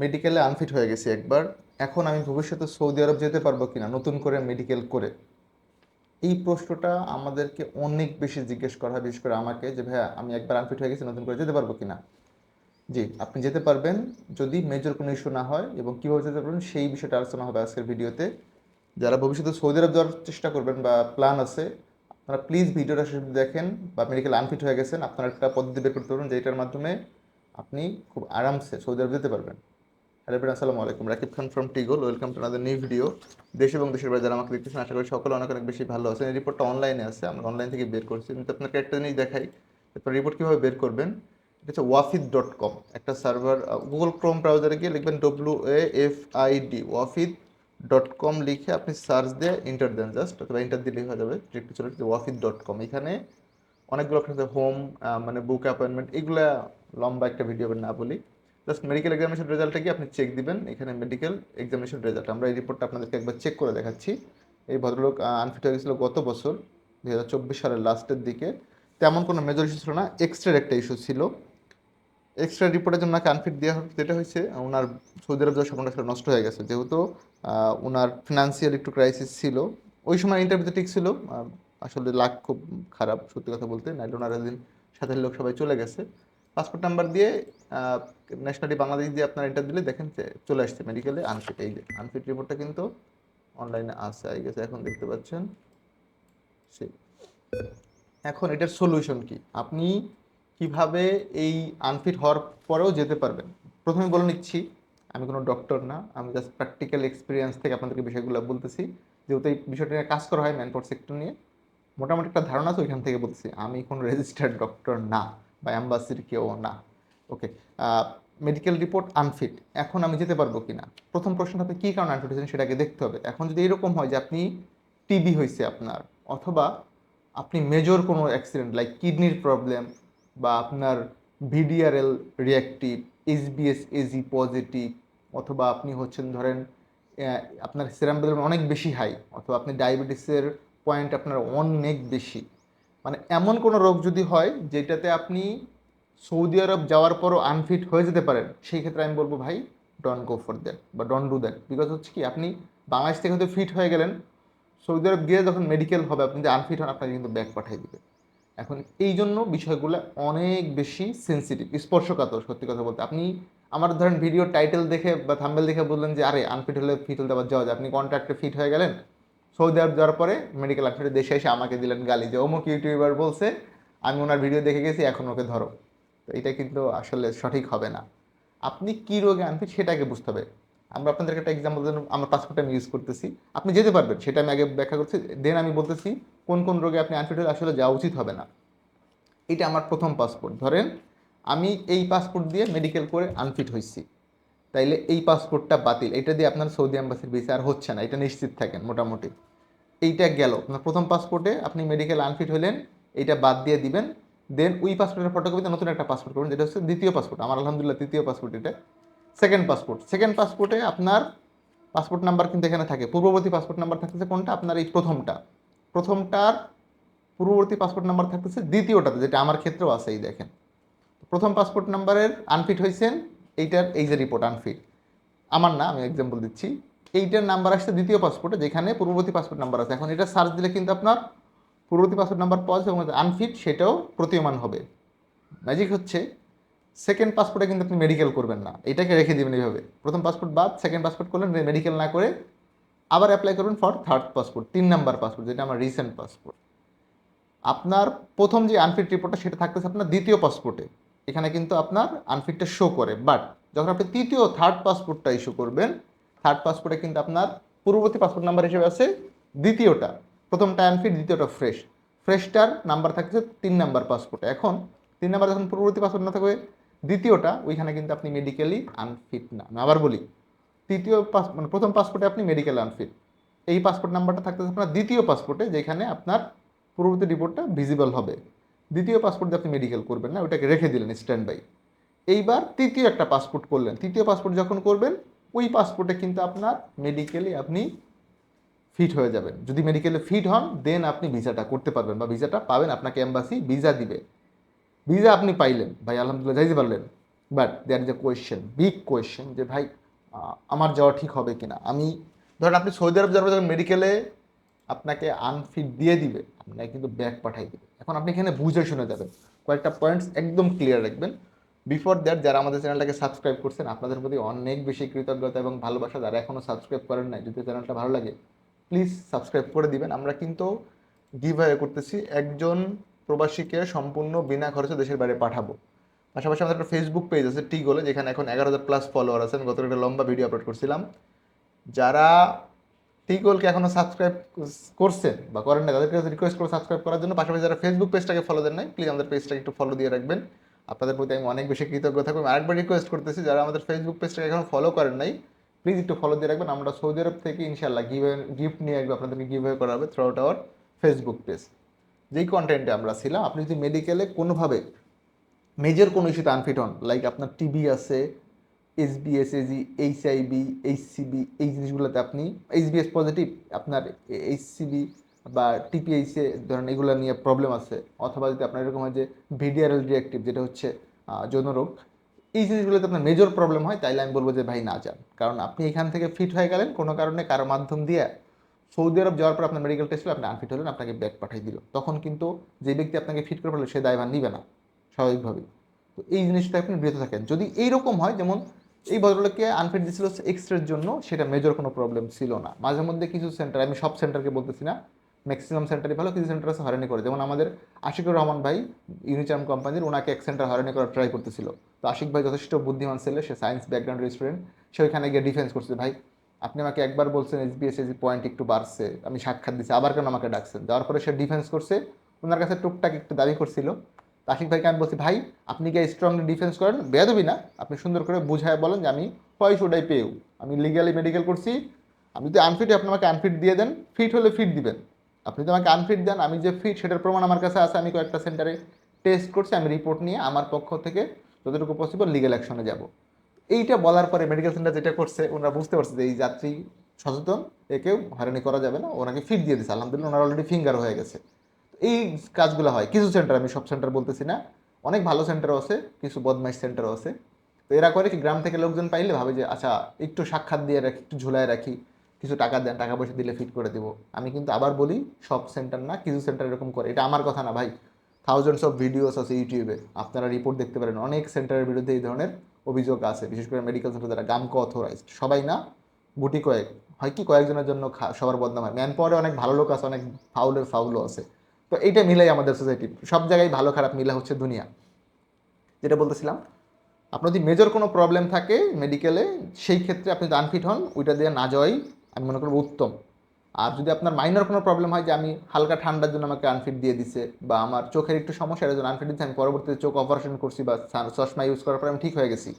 মেডিকেলে আনফিট হয়ে গেছি একবার। এখন আমি ভবিষ্যতে সৌদি আরব যেতে পারব কিনা, নতুন করে মেডিকেল করে। এই প্রশ্নটা আমাদেরকে অনেক বেশি জিজ্ঞেস করা হয়, বিশেষ করে আমাকে যে, ভাইয়া, আমি একবার আনফিট হয়ে গেছি, নতুন করে যেতে পারব কিনা? জি, আপনি যেতে পারবেন। যদি মেজর কোনো ইস্যু না হয় এবং কীভাবে যেতে পারবেন, সেই বিষয়টা আলোচনা হবে আজকের ভিডিওতে। যারা ভবিষ্যতে সৌদি আরব যাওয়ার চেষ্টা করবেন বা প্ল্যান আছে, আপনারা প্লিজ ভিডিওটা শেষ দেখেন বা মেডিকেল আনফিট হয়ে গেছেন, আপনারা একটা পদ্ধতি বের করতে পারবেন যেটার মাধ্যমে আপনি খুব আরামসে সৌদি আরব যেতে পারবেন। হ্যালো ফ্রেন্ড আসসালামু আলাইকুম। রাকিব খান ফ্রম টিগোল ওয়েলকাম টু নিউ ভিডিও দেশ এবং দেশের বাইরে যারা আমাকে দেখতেছেন, আশা করি সকলে অনেক অনেক বেশি ভালো আছেন। এই রিপোর্টটা অনলাইনে আছে, আমরা অনলাইন থেকে বের করছি। কিন্তু আপনাকে একটা জিনিস দেখাই। তারপর রিপোর্ট কীভাবে বের করবেন? এটা হচ্ছে ওয়াফিদ ডট কম একটা সার্ভার গুগল ক্রোম ব্রাউজারে গিয়ে লিখবেন W A F I D Wafid dot com লিখে আপনি সার্চ দিয়ে ইন্টার দেন জাস্ট অথবা ইন্টার দিলেই হয়ে যাবে। ডিরেক্ট চলে যাচ্ছে ওয়াফিদ ডট কম এখানে অনেকগুলো আছে হোম মানে বুক অ্যাপয়েন্টমেন্ট এগুলা লম্বা একটা ভিডিও না বলি। জাস্ট মেডিকেল এক্সামিনেশন রেজাল্টটা কি আপনি চেক দিবেন, এখানে মেডিকেল এক্সামিনেশন রেজাল্ট আমরা এই রিপোর্টটা আপনাদেরকে একবার চেক করে দেখাচ্ছি। এই ভদ্রলোক আনফিট হয়ে গেছিল গত বছর দুই হাজার চব্বিশ সালের লাস্টের দিকে। তেমন কোনো মেজর ইস্যু ছিল না এক্সট্রার একটা ইস্যু ছিল। এক্সট্রা রিপোর্টের জন্য আনফিট দেওয়া হচ্ছে যেটা হয়েছে, ওনার সৌদি আরব যাওয়ার স্বপ্নটা নষ্ট হয়ে গেছে। যেহেতু ওনার ফিনান্সিয়াল একটু ক্রাইসিস ছিল। ওই সময় ইন্টারভিউতে ঠিক ছিল আসলে লাখ খুব খারাপ, সত্যি কথা বলতে। নাইলে ওনার একদিন সাথে লোক সবাই চলে গেছে। পাসপোর্ট নাম্বার দিয়ে ন্যাশনালি বাংলাদেশ দিয়ে আপনার ইন্টার দিলে দেখেন চলে আসছে মেডিকেলে আনফিট এই যে আনফিট রিপোর্টটা কিন্তু অনলাইনে আসে আই গেছে এখন দেখতে পাচ্ছেন। সেই এখন এটার সলিউশন কি? আপনি কীভাবে এই আনফিট হওয়ার পরেও যেতে পারবেন? প্রথমে বলে নিচ্ছি, আমি কোনো ডক্টর না, আমি জাস্ট প্র্যাকটিক্যাল এক্সপিরিয়েন্স থেকে আপনাদেরকে বিষয়গুলো বলতেছি। যেহেতু এই বিষয়টা নিয়ে কাজ করা হয় ম্যানপোর্ট সেক্টর নিয়ে, মোটামুটি একটা ধারণা আছে ওইখান থেকে বলতেছি, আমি কোনো রেজিস্টার্ড ডক্টর না। বা অ্যাম্বাসির কেউ না। ওকে মেডিকেল রিপোর্ট আনফিট এখন আমি যেতে পারব কি না? প্রথম প্রশ্ন আপনি কী কারণে আনফিট হয়েছেন সেটাকে দেখতে হবে। এখন যদি এরকম হয় যে আপনি টিবি হয়েছে আপনার, অথবা আপনি মেজর কোনো অ্যাক্সিডেন্ট লাইক কিডনির প্রবলেম বা আপনার VDRL reactive HBS AG positive অথবা আপনি হচ্ছেন ধরেন আপনার সেরাম অনেক বেশি হাই অথবা আপনি ডায়াবেটিসের পয়েন্ট আপনার অনেক বেশি মানে এমন কোনো রোগ যদি হয় যেটাতে আপনি সৌদি আরব যাওয়ার পরও আনফিট হয়ে যেতে পারেন, সেই ক্ষেত্রে আমি বলব ভাই ডন গো ফর দ্যাট বা ডন ডু দ্যাট বিকজ হচ্ছে কি আপনি বাংলাদেশ থেকে হয়তো ফিট হয়ে গেলেন, সৌদি আরব গিয়ে যখন মেডিকেল হবে, আপনি যে আনফিট হন, আপনাকে কিন্তু ব্যাক পাঠিয়ে দেবে। এখন এই জন্য বিষয়গুলো অনেক বেশি সেন্সিটিভ স্পর্শকাতর সত্যি কথা বলতে। আপনি আমার ধরেন ভিডিও টাইটেল দেখে বা থাম্বেল দেখে বললেন যে, আরে আনফিট হলে ফিট হলে আবার যাওয়া যায়। আপনি কন্ট্রাক্টে ফিট হয়ে গেলেন সৌদি আরব যাওয়ার পরে মেডিকেল আনফিটের দেশে এসে আমাকে দিলেন গালি যে, অমুক ইউটিউবার বলছে, আমি ওনার ভিডিও দেখে গেছি, এখন ওকে ধরো। তো এটা কিন্তু আসলে সঠিক হবে না। আপনি কী রোগে আনফিট সেটাকে বুঝতে হবে। আমরা আপনাদেরকে একটা এক্সাম্পল দেন, আমার পাসপোর্ট আমি ইউজ করতেছি। আপনি যেতে পারবেন, সেটা আমি আগে ব্যাখ্যা করছি। দেন আমি বলতেছি, কোন কোন রোগে আপনি আনফিট হলে আসলে যাওয়া উচিত হবে না। এটা আমার প্রথম পাসপোর্ট ধরেন, আমি এই পাসপোর্ট দিয়ে মেডিকেল করে আনফিট হয়েছি তাইলে এই পাসপোর্টটা বাতিল। এটা দিয়ে আপনার সৌদি অ্যাম্বাসির ভিসা আর হচ্ছে না। এটা নিশ্চিত থাকেন, মোটামুটি। এইটা গেল। আপনার প্রথম পাসপোর্টে আপনি মেডিকেল আনফিট হলেন এইটা বাদ দিয়ে দিবেন। দেন ওই পাসপোর্টের ফটোকপিতে নতুন একটা পাসপোর্ট করবেন, যেটা হচ্ছে দ্বিতীয় পাসপোর্ট আমার আলহামদুলিল্লাহ তৃতীয় পাসপোর্ট এটা। সেকেন্ড পাসপোর্ট সেকেন্ড পাসপোর্টে আপনার পাসপোর্ট নাম্বার কিন্তু এখানে থাকে। পূর্ববর্তী পাসপোর্ট নাম্বার থাকতেছে কোনটা? আপনার এই প্রথমটা। প্রথমটার পূর্ববর্তী পাসপোর্ট নাম্বার থাকতেছে দ্বিতীয়টাতে, যেটা আমার ক্ষেত্রেও আছে, এই দেখেন। প্রথম পাসপোর্ট নাম্বারের আনফিট হয়েছেন এইটার, এই যে রিপোর্ট আনফিট আমার না, আমি এক্সাম্পল দিচ্ছি। এইটার নাম্বার আসছে দ্বিতীয় পাসপোর্টে যেখানে পূর্ববর্তী পাসপোর্ট নাম্বার আছে। এখন এটা সার্চ দিলে কিন্তু আপনার পূর্ববর্তী পাসপোর্ট নাম্বার পাওয়া এবং আনফিট সেটাও প্রতীয়মান হবে। ম্যাজিক হচ্ছে সেকেন্ড পাসপোর্টে কিন্তু আপনি মেডিকেল করবেন না। এটাকে রেখে দেবেন এইভাবে। প্রথম পাসপোর্ট বাদ সেকেন্ড পাসপোর্ট করলেন মেডিকেল না করে আবার অ্যাপ্লাই করবেন ফর থার্ড পাসপোর্ট তিন নাম্বার পাসপোর্ট যেটা আমার রিসেন্ট পাসপোর্ট আপনার প্রথম যে আনফিট রিপোর্টটা সেটা থাকতেছে আপনার দ্বিতীয় পাসপোর্টে এখানে কিন্তু আপনার আনফিটটা শো করে। বাট যখন আপনি তৃতীয় থার্ড পাসপোর্টটা ইস্যু করবেন থার্ড পাসপোর্টে কিন্তু আপনার পূর্ববর্তী পাসপোর্ট নাম্বার হিসেবে আছে। দ্বিতীয়টা প্রথমটা আনফিট দ্বিতীয়টা ফ্রেশ ফ্রেশটার নাম্বার থাকছে তিন নাম্বার পাসপোর্টে এখন তিন নাম্বার যখন পূর্ববর্তী পাসপোর্ট না থাকবে, দ্বিতীয়টা ওইখানে কিন্তু আপনি মেডিকেলি আনফিট না। আমি আবার বলি, তৃতীয় পাস মানে প্রথম পাসপোর্টে আপনি মেডিকেল আনফিট এই পাসপোর্ট নাম্বারটা থাকতেছে আপনার দ্বিতীয় পাসপোর্টে যেখানে আপনার পূর্ববর্তী রিপোর্টটা ভিজিবল হবে। দ্বিতীয় পাসপোর্ট আপনি মেডিকেল করবেন না ওটাকে রেখে দিলেন স্ট্যান্ড বাই এইবার তৃতীয় একটা পাসপোর্ট করলেন। তৃতীয় পাসপোর্ট যখন করবেন ওই পাসপোর্টে কিন্তু আপনার মেডিকেলি আপনি ফিট হয়ে যাবেন। যদি মেডিকেলে ফিট হন দেন আপনি ভিসাটা করতে পারবেন বা ভিসাটা পাবেন, আপনাকে এম্বাসি ভিসা দিবে। ভিসা আপনি পাইলেন, ভাই আলহামদুলিল্লাহ যাইতে পারলেন। But there is a question big question যে ভাই আমার যাওয়া ঠিক হবে কি না আমি, ধরেন আপনি সৌদি আরব পর যখন মেডিকেলে আপনাকে আনফিট দিয়ে দিবে, আপনাকে কিন্তু ব্যাক পাঠাই দিবে। এখন আপনি এখানে বুঝে শুনে যাবেন। কয়েকটা পয়েন্টস একদম ক্লিয়ার রাখবেন। বিফোর দ্যাট যারা আমাদের চ্যানেলটাকে সাবস্ক্রাইব করছেন, আপনাদের প্রতি অনেক বেশি কৃতজ্ঞতা এবং ভালোবাসা যারা এখনও সাবস্ক্রাইব করেন নাই, যদি চ্যানেলটা ভালো লাগে প্লিজ সাবস্ক্রাইব করে দিবেন। আমরা কিন্তু গিভ করতেছি, একজন প্রবাসীকে সম্পূর্ণ বিনা খরচে দেশের বাইরে পাঠাবো। পাশাপাশি আমাদের একটা ফেসবুক পেজ আছে টি গোলে যেখানে এখন এগারো হাজার প্লাস ফলোয়ার আছেন। গত একটা লম্বা ভিডিও আপলোড করছিলাম। যারা টি গোলকে এখনও সাবস্ক্রাইব করছেন বা করেন না তাদেরকে রিকোয়েস্ট করে সাবস্ক্রাইব করার জন্য। পাশাপাশি যারা ফেসবুক পেজটাকে ফলো দেন নাই প্লিজ আমাদের পেজটাকে একটু ফলো দিয়ে রাখবেন। আপনাদের প্রতি আমি অনেক বেশি কৃতজ্ঞ থাকব। আরেকবার রিকোয়েস্ট করতেছি, যারা আমাদের ফেসবুক পেজটাকে এখন ফলো করেন নাই প্লিজ একটু ফলো দিয়ে রাখবেন। আমরা সৌদি আরব থেকে ইনশাল্লাহ গিভ গিফট নিয়ে আসব আপনাদেরকে গিভ করা হবে throughout our Facebook page যেই কন্টেন্টে আমরা ছিলাম, আপনি যদি মেডিকেলে কোনোভাবে মেজর কোনো ইস্যুতে আনফিট হন লাইক আপনার টিবি আছে S SBS AG HIV HCV এই জিনিসগুলোতে আপনি এইচবিএস পজিটিভ আপনার এইচসিবি বা টিপিএইচে ধরেন এগুলো নিয়ে প্রবলেম আছে, অথবা যদি আপনার এরকম হয় যে ভিডিআরএল রিয়াক্টিভ যেটা হচ্ছে যৌন রোগ, এই জিনিসগুলোতে আপনার মেজর প্রবলেম হয়, তাইলে আমি বলব যে ভাই না যান। কারণ আপনি এখান থেকে ফিট হয়ে গেলেন, কোনো কারণে কারও মাধ্যম দিয়ে সৌদি আরব যাওয়ার পর আপনার মেডিকেল টেস্ট হলে আপনি আনফিট হলেন, আপনাকে ব্যাক পাঠিয়ে দিল। তখন কিন্তু যে ব্যক্তি আপনাকে ফিট করে ফেলল, সে দায়ভার নিবে না, স্বাভাবিকভাবেই। তো এই জিনিসটা আপনি বিরত থাকেন। যদি এইরকম হয়, যেমন এই ভদ্রলোককে আনফিট দিছিল এক্স রের জন্য, সেটা মেজর কোনো প্রবলেম ছিল না। মাঝে মধ্যে কিছু সেন্টার আমি সব সেন্টারকে বলতেছি না ম্যাক্সিমাম সেন্টারই ভালো, কিছু সেন্টার আছে হয়রানি করে। যেমন আমাদের আশিকুর রহমান ভাই ইউনিচার্ম কোম্পানির ওনাকে এক সেন্টার হয়রানি করার ট্রাই করতেছিল। তো আশিক ভাই যথেষ্ট বুদ্ধিমান ছেলে, সে সায়েন্স ব্যাকগ্রাউন্ডের স্টুডেন্ট সে ওইখানে গিয়ে ডিফেন্স করছে। ভাই, আপনি আমাকে একবার বলছেন এসবিএস এজি পয়েন্ট একটু বাড়ছে, আমি সাক্ষাৎ দিচ্ছি আবার কেন আমাকে ডাকছেন? যাওয়ার পরে সে ডিফেন্স করছে ওনার কাছে টুকটাক একটু দাবি করছিল। আশিক ভাইকে আমি বলছি, ভাই, আপনি কি স্ট্রংলি ডিফেন্স করেন? বেয়াদবি না। আপনি সুন্দর করে বুঝায় বলেন যে আমি আই পেউ আমি লিগালি মেডিকেল করছি। আমি যদি আনফিট আপনি আমাকে আনফিট দিয়ে দেন। ফিট হলে ফিট দিবেন। আপনি যদি আমাকে আনফিট দেন, আমি যে ফিট সেটার প্রমাণ আমার কাছে আছে, আমি কয়েকটা সেন্টারে টেস্ট করছি, আমি রিপোর্ট নিয়ে আমার পক্ষ থেকে যতটুকু পসিবল লিগেল অ্যাকশনে যাব। এইটা বলার পরে মেডিকেল সেন্টার যেটা করছে, ওনারা বুঝতে পারছে যে এই যাত্রী সচেতন একেও হয়রানি করা যাবে না, ওনাকে ফিট দিয়ে দিচ্ছে আলহামদুলিল্লাহ ওনার অলরেডি ফিঙ্গার হয়ে গেছে। এই কাজগুলো হয়। কিছু সেন্টার আমি সব সেন্টার বলতেছি না। অনেক ভালো সেন্টারও আছে, কিছু বদমাইশ সেন্টারও আছে। তো এরা করে কি, গ্রাম থেকে লোকজন পাইলে ভাবে যে আচ্ছা একটু সাক্ষাৎ দিয়ে রাখি, একটু ঝুলায় রাখি। কিছু টাকা দেন, টাকা পয়সা দিলে ফিট করে দেবো। আমি কিন্তু আবার বলি সব সেন্টার না, কিছু সেন্টার এরকম করে। এটা আমার কথা না ভাই। থাউজেন্ডস অফ ভিডিওস আছে ইউটিউবে আপনারা রিপোর্ট দেখতে পারেন। অনেক সেন্টারের বিরুদ্ধে এই ধরনের অভিযোগ আছে। বিশেষ করে মেডিকেল সেন্টার যারা গামকো অথরাইজড সবাই না, গুটি কয়েক। হয় কি, কয়েকজনের জন্য সবার বদনাম হয়। ম্যান পাওয়ারে অনেক ভালো লোক আছে, অনেক ফাউলের ফাউলও আছে। তো এইটা মিলাই আমাদের সোসাইটি সব জায়গায় ভালো খারাপ মিলা হচ্ছে দুনিয়া। যেটা বলতেছিলাম, আপনার যদি মেজর কোনো প্রবলেম থাকে মেডিকেলে সেই ক্ষেত্রে আপনি যদি আনফিট হন। ওইটা দিয়ে না যাওয়াই আমি মনে করব উত্তম। আর যদি আপনার মাইনর কোনো প্রবলেম হয় যে আমি হালকা ঠান্ডার জন্য আমাকে আনফিট দিয়ে দিছে বা আমার চোখের একটু সমস্যা জন্য আনফিট দিচ্ছে, আমি পরবর্তীতে চোখ অপারেশন করছি বা চশমা ইউজ করার পর আমি ঠিক হয়ে গেছি।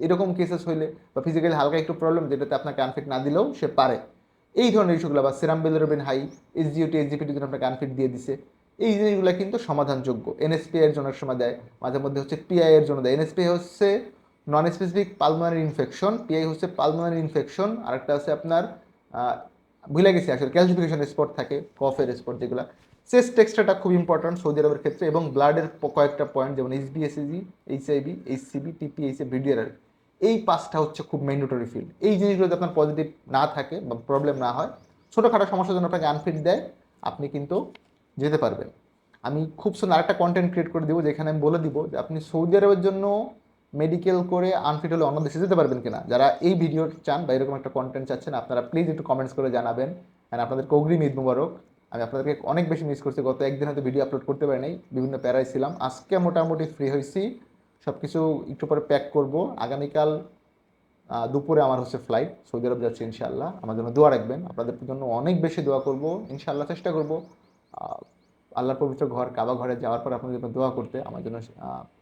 এরকম কেসেস হইলে বা ফিজিক্যালি হালকা একটু প্রবলেম যেটাতে আপনাকে আনফিট না দিলেও সে পারে। এই ধরনের ইস্যুগুলো বা সেরাম বিলিরুবিন হাই এসজিওটি এসজিপিটির জন্য আপনাকে আনফিট দিয়ে দিছে। এই জিনিসগুলো কিন্তু সমাধানযোগ্য। এনএসপি এর জন্য সময় দেয়, মাঝে মধ্যে হচ্ছে পিআই এর জন্য দেয়। এনএসপি হচ্ছে non specific pulmonary infection PI হচ্ছে পালমোনারি ইনফেকশন আরেকটা আছে আপনার ভুলে গেছি আসলে ক্যালসিফিকেশন স্পট থাকে কফের স্পট যেগুলো। চেস্ট এক্সট্রাটা খুব ইম্পর্ট্যান্ট সৌদি আরবের ক্ষেত্রে এবং ব্লাডের কয়েকটা পয়েন্ট যেমন এইচবিএসএজি এইচআইবি এইচসিবি টিপিএইচএ ভিডিআর এই পাঁচটা হচ্ছে খুব ম্যান্ডেটরি ফিল্ড এই জিনিসগুলো যদি আপনার পজিটিভ না থাকে বা প্রবলেম না হয়, ছোটোখাটো সমস্যার জন্য আপনাকে আনফিট দেয়, আপনি কিন্তু যেতে পারবেন। আমি খুব সুন্দর আরেকটা কন্টেন্ট ক্রিয়েট করে দেবো, যেখানে আমি বলে দিব যে আপনি সৌদি আরবের জন্য মেডিকেল করে আনফিট হলে অন্য দেশে যেতে পারবেন কিনা? যারা এই ভিডিও চান বা এরকম একটা কন্টেন্ট চাচ্ছেন, আপনারা প্লিজ একটু কমেন্টস করে জানাবেন। অ্যান্ড আপনাদেরকে অগ্রিম ঈদ মুবারক। আমি আপনাদেরকে অনেক বেশি মিস করছি। গত একদিন হয়তো ভিডিও আপলোড করতে পারি নাই বিভিন্ন প্যারায় ছিলাম। আজকে মোটামুটি ফ্রি হয়েছি সব কিছু একটু পরে প্যাক করব। আগামীকাল দুপুরে আমার হচ্ছে ফ্লাইট সৌদি আরব যাচ্ছি ইনশাল্লাহ আমার জন্য দোয়া রাখবেন। আপনাদের জন্য অনেক বেশি দোয়া করব। ইনশাল্লাহ চেষ্টা করব। আল্লাহর পবিত্র ঘর, কাবা ঘরে যাওয়ার পর আপনাদের জন্য দোয়া করতে, আমার জন্য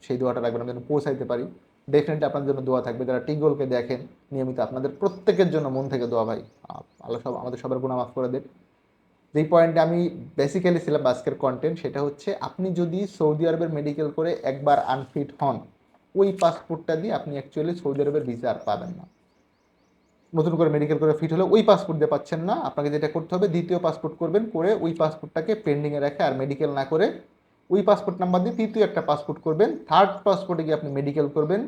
সেই দোয়াটা রাখবেন, আমি যেন পৌঁছাইতে পারি। ডেফিনেটলি আপনাদের জন্য দোয়া থাকবে। যারা টিগোলকে দেখেন, নিয়মিত আপনাদের প্রত্যেকের জন্য মন থেকে দোয়া, ভাই। আল্লাহ সব, আমাদের সবার গুণা মাফ করে দেন। যেই পয়েন্টে আমি বেসিক্যালি ছিলাম আজকের কন্টেন্ট সেটা হচ্ছে আপনি যদি সৌদি আরবের মেডিকেল করে একবার আনফিট হন, ওই পাসপোর্টটা দিয়ে আপনি অ্যাকচুয়ালি সৌদি আরবের ভিসা আর পাবেন না। নতুন করে মেডিকেল করে ফিট হলে ওই পাসপোর্ট দিয়ে পাচ্ছেন না। আপনাকে যেটা করতে হবে, দ্বিতীয় পাসপোর্ট করবেন, করে ওই পাসপোর্টটাকে পেন্ডিংয়ে রাখে আর মেডিকেল না করে ওই পাসপোর্ট নাম্বার দিয়ে তৃতীয় একটা পাসপোর্ট করবেন। থার্ড পাসপোর্টে গিয়ে আপনি মেডিকেল করবেন।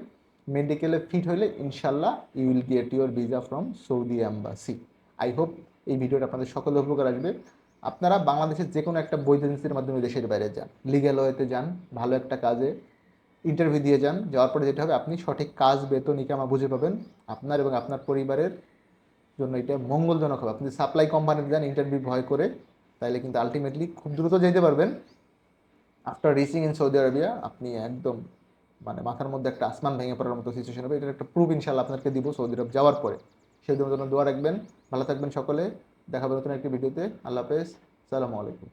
মেডিকেলে ফিট হলে ইনশাল্লাহ you will get your visa from Saudi embassy I hope এই ভিডিওটা আপনাদের সকলের উপকার আসবে। আপনারা বাংলাদেশের যে কোনো একটা বৈধ এজেন্সির মাধ্যমে দেশের বাইরে যান। লিগ্যাল ওয়েতে যান, ভালো একটা কাজে। ইন্টারভিউ দিয়ে যান। যাওয়ার পরে যেটা হবে, আপনি সঠিক কাজ বেতন ইকামা বুঝে পাবেন। আপনার এবং আপনার পরিবারের জন্য এটা মঙ্গলজনক হবে। আপনি সাপ্লাই কোম্পানিতে যান ইন্টারভিউ ভয় করে, তাহলে কিন্তু আলটিমেটলি খুব দ্রুত যেতে পারবেন। After reaching in Saudi Arabia আপনি একদম মানে মাথার মধ্যে একটা আসমান ভেঙে পড়ার মতো সিচুয়েশন হবে। এটার একটা প্রুফ ইনশাল্লাহ আপনাকে দিব সৌদি আরব যাওয়ার পরে। সেই জন্য দোয়া রাখবেন। ভালো থাকবেন সকলে। দেখাবেন নতুন একটি ভিডিওতে আল্লাহ হাফেজ। সালামু আলাইকুম।